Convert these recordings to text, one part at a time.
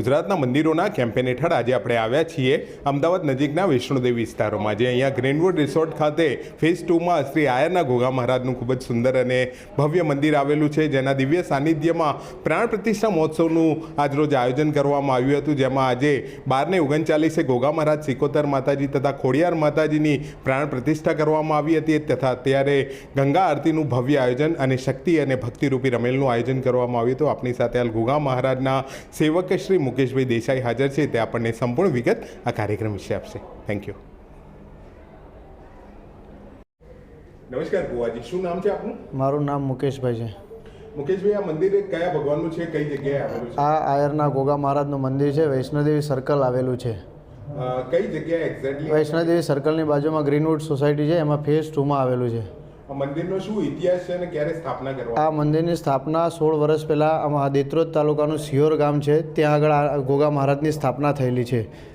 ગુજરાતના મંદિરોના કેમ્પેન હેઠળ આજે આપણે આવ્યા છીએ અમદાવાદ નજીકના વૈષ્ણોદેવી વિસ્તારોમાં. જે અહીંયા ગ્રીનવુડ રિસોર્ટ ખાતે ફેઝ ટુમાં શ્રી આયરના ઘોઘા મહારાજનું ખૂબ જ સુંદર અને ભવ્ય મંદિર આવેલું છે, જેના દિવ્ય સાનિધ્યમાં પ્રાણ પ્રતિષ્ઠા મહોત્સવનું આજરોજ આયોજન કરવામાં આવ્યું હતું. જેમાં આજે બારને ઓગણચાલીસે ઘોઘા મહારાજ સિકોતર માતાજી તથા ખોડિયાર માતાજીની પ્રાણ પ્રતિષ્ઠા કરવામાં આવી હતી તથા અત્યારે ગંગા આરતીનું ભવ્ય આયોજન અને શક્તિ અને ભક્તિરૂપી રમેલનું આયોજન કરવામાં આવ્યું હતું. આપણી સાથે હાલ ઘોઘા મહારાજના સેવક શ્રી મુકેશભાઈ દેસાઈ હાજર છે તે આપણને સંપૂર્ણ વિગત આ કાર્યક્રમ વિશે આપશે. થેન્ક યુ નમસ્કાર બુવાજી શું નામ છે આપનું? મારું નામ મુકેશભાઈ છે. મુકેશભાઈ આ મંદિર કયા ભગવાનનું છે? કઈ જગ્યાએ આવેલું છે? આ આયરના ગોગા મહારાજનું મંદિર છે વૈષ્ણોદેવી સર્કલ આવેલું છે. કઈ જગ્યાએ એક્ઝેક્ટલી વૈષ્ણોદેવી સર્કલની બાજુમાં ગ્રીનવુડ સોસાયટી છે એમાં ફેઝ ટુમાં આવેલું છે. મંદિરનો શું ઇતિહાસ છે અને ક્યારે સ્થાપના કરવા? આ મંદિરની સ્થાપના સોળ વર્ષ પહેલાં આમાં દેત્રોદ તાલુકાનું સિયોર ગામ છે. ત્યાં આગળ આ ગોગા મહારાજની સ્થાપના થયેલી છે.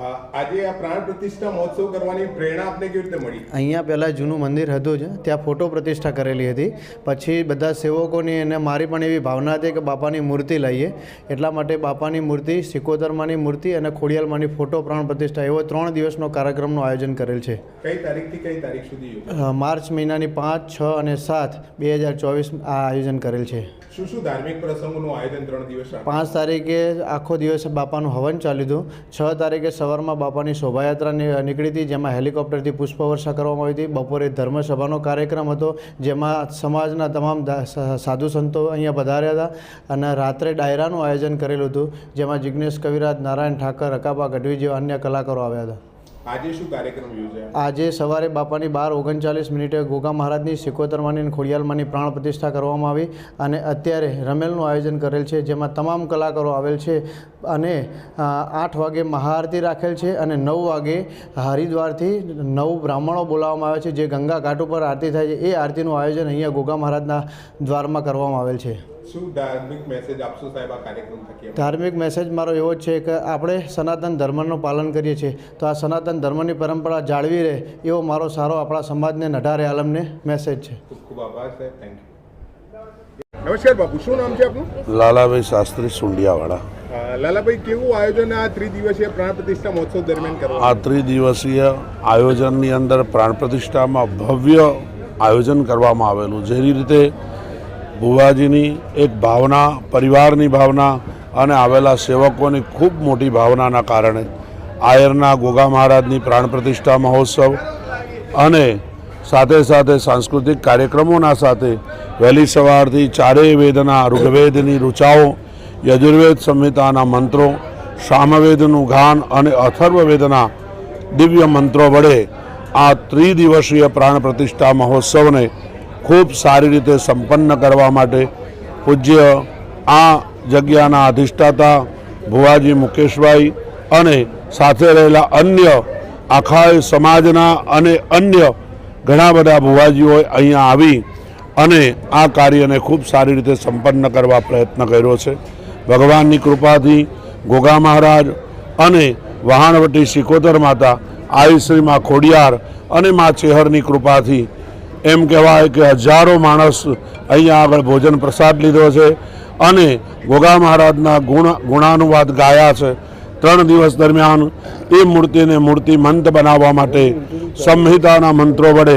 આજે આ પ્રાણ પ્રતિષ્ઠા મહોત્સવ કરવાની પ્રેરણા આપને કેવી રીતે મળી? અહીંયા પહેલાં જૂનું મંદિર હતું જ ત્યાં ફોટો પ્રતિષ્ઠા કરેલી હતી. પછી બધા સેવકોની અને મારી પણ એવી ભાવના હતી કે બાપાની મૂર્તિ લઈએ. એટલા માટે બાપાની મૂર્તિ સિકોતરમાની મૂર્તિ અને ખોડિયાલમાંની ફોટો પ્રાણ પ્રતિષ્ઠા એવો ત્રણ દિવસનો કાર્યક્રમનું આયોજન કરેલ છે. કઈ તારીખથી કઈ તારીખ સુધી માર્ચ મહિનાની પાંચ છ અને સાત બે હજાર ચોવીસ આ આયોજન કરેલ છે. શું શું ધાર્મિક પ્રસંગોનું આયોજન ત્રણ દિવસ પાંચ તારીખે આખો દિવસ બાપાનું હવન ચાલ્યું હતું. છ તારીખે સવારમાં બાપાની શોભાયાત્રા નીકળી હતી, જેમાં હેલિકોપ્ટરથી પુષ્પવર્ષા કરવામાં આવી હતી. બપોરે ધર્મસભાનો કાર્યક્રમ હતો, જેમાં સમાજના તમામ સાધુ સંતો અહીંયા પધાર્યા હતા અને રાત્રે ડાયરાનું આયોજન કરેલું હતું, જેમાં જિજ્ઞેશ કવિરાજ, નારાયણ ઠાકર રકાબા ગઢવી જેવા અન્ય કલાકારો આવ્યા હતા. આજે શું કાર્યક્રમ યોજાયો? આજે સવારે બાપાની બાર ઓગણચાલીસ મિનિટે ગોગા મહારાજની સિકોતરમાની અને ખોડિયાલમાંની પ્રાણ પ્રતિષ્ઠા કરવામાં આવી અને અત્યારે રમેલનું આયોજન કરેલ છે, જેમાં તમામ કલાકારો આવેલ છે અને આઠ વાગે મહાઆરતી રાખેલ છે અને નવ વાગે હરિદ્વારથી નવ બ્રાહ્મણો બોલાવવામાં આવે છે, જે ગંગા ઘાટ ઉપર આરતી થાય છે. એ આરતીનું આયોજન અહીંયા ગોગા મહારાજના દ્વારમાં કરવામાં આવેલ છે. શું ધાર્મિક મેસેજ આપશો સાહેબ આ કાર્યક્રમ થકી ધાર્મિક મેસેજ મારો એવો છે કે આપણે સનાતન ધર્મનું પાલન કરીએ છીએ. તો આ સનાતન ધર્મની પરંપરા જાળવી રહે એવો મારો સારો આપણા સમાજને નઢારે આલમને મેસેજ છે. ખૂબ ખૂબ આભાર સાહેબ થેન્ક યુ નમસ્કાર બાપુ શું નામ છે આપનું? લાલાભાઈ શાસ્ત્રી સુંડિયાવાળા લાલાભાઈ કેવું આયોજન આ ત્રિદિવસીય પ્રાણ પ્રતિષ્ઠા મહોત્સવ દરમિયાન કરવા આ ત્રિદિવસીય આયોજનની અંદર પ્રાણ પ્રતિષ્ઠામાં ભવ્ય આયોજન કરવામાં આવેલું. જેની રીતે ભુવાજીની એક ભાવના, પરિવારની ભાવના અને આવેલા સેવકોની ખૂબ મોટી ભાવનાના કારણે આયરના ગોગા મહારાજની પ્રાણ પ્રતિષ્ઠા મહોત્સવ અને સાથે સાથે સાંસ્કૃતિક કાર્યક્રમોના સાથે વહેલી સવારથી ચારેય વેદના, ઋગ્વેદની ઋચાઓ, યજુર્વેદ સંહિતાના મંત્રો, સામવેદનું ગાન અને અથર્વવેદના દિવ્ય મંત્રો વડે આ ત્રિદિવસીય પ્રાણ પ્રતિષ્ઠા મહોત્સવને ખૂબ સારી રીતે સંપન્ન કરવા માટે પૂજ્ય આ જગ્યાના અધિષ્ઠાતા ભુવાજી મુકેશભાઈ અને સાથે રહેલા અન્ય આખા સમાજના અને અન્ય ઘણા બધા ભુવાજીઓએ અહીંયા આવી અને આ કાર્યને ખૂબ સારી રીતે સંપન્ન કરવા પ્રયત્ન કર્યો છે. ભગવાનની કૃપાથી ગોગા મહારાજ અને વહાણવટી શિકોતર માતા આયુશ્રીમાં ખોડિયાર અને મા ચેહરની કૃપાથી એમ કહેવાય કે હજારો માણસ અહીંયા આગળ ભોજન પ્રસાદ લીધો છે અને ગોગા મહારાજના ગુણ, ગુણાનુવાદ ગાયા છે. ત્રણ દિવસ દરમિયાન એ મૂર્તિને મૂર્તિમંત બનાવવા માટે સંહિતાના મંત્રો વડે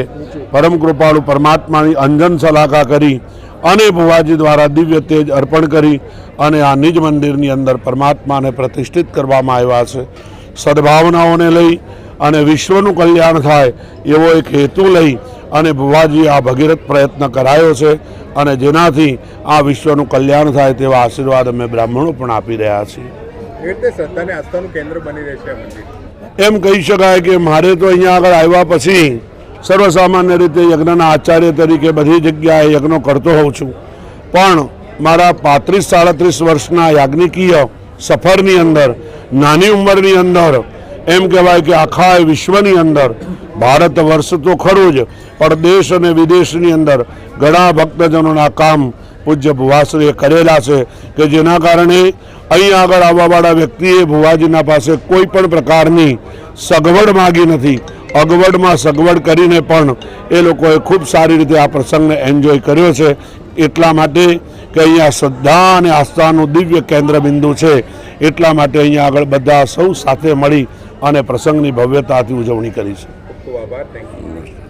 પરમ કૃપાળુ પરમાત્માની અંજન સલાહા કરી અને ભુવાજી દ્વારા દિવ્ય તેજ અર્પણ કરી અને આ નિજ મંદિરની અંદર પરમાત્માને પ્રતિષ્ઠિત કરવામાં આવ્યા છે. સદભાવનાઓને લઈ અને વિશ્વનું કલ્યાણ થાય એવો એક હેતુ લઈ અને ભુવાજી આ ભગીરથ પ્રયત્ન કરાયો છે અને જેનાથી આ વિશ્વનું કલ્યાણ થાય તેવા આશીર્વાદ અમે બ્રાહ્મણો પણ આપી રહ્યા છીએ. એમ કહી શકાય કે મારે તો અહીંયા આગળ આવ્યા પછી સર્વસામાન્ય રીતે યજ્ઞના આચાર્ય તરીકે બધી જગ્યાએ યજ્ઞો કરતો હોઉં છું. પણ મારા પાંત્રીસ સાડત્રીસ વર્ષના યાજ્ઞિકીય સફરની અંદર નાની ઉંમરની અંદર એમ કહેવાય કે આખા વિશ્વની અંદર ભારત વર્ષ તો ખરું જ, પણ દેશ અને વિદેશની અંદર ઘણા ભક્તજનોના કામ પૂજ્ય ભુવાશ્રીએ કરેલા છે કે જેના કારણે અહીં આગળ આવવાવાળા વ્યક્તિએ ભુવાજીના પાસે કોઈ પણ પ્રકારની સગવડ માગી નથી. અગવડમાં સગવડ કરીને પણ એ લોકોએ ખૂબ સારી રીતે આ પ્રસંગને એન્જોય કર્યો છે. એટલા માટે કે અહીંયા શ્રદ્ધા અને આસ્થાનું દિવ્ય કેન્દ્ર બિંદુ છે. એટલા માટે અહીંયા આગળ બધા સૌ સાથે મળી અને પ્રસંગની ભવ્યતાથી ઉજવણી કરી છે. ખૂબ ખૂબ આભાર. Thank you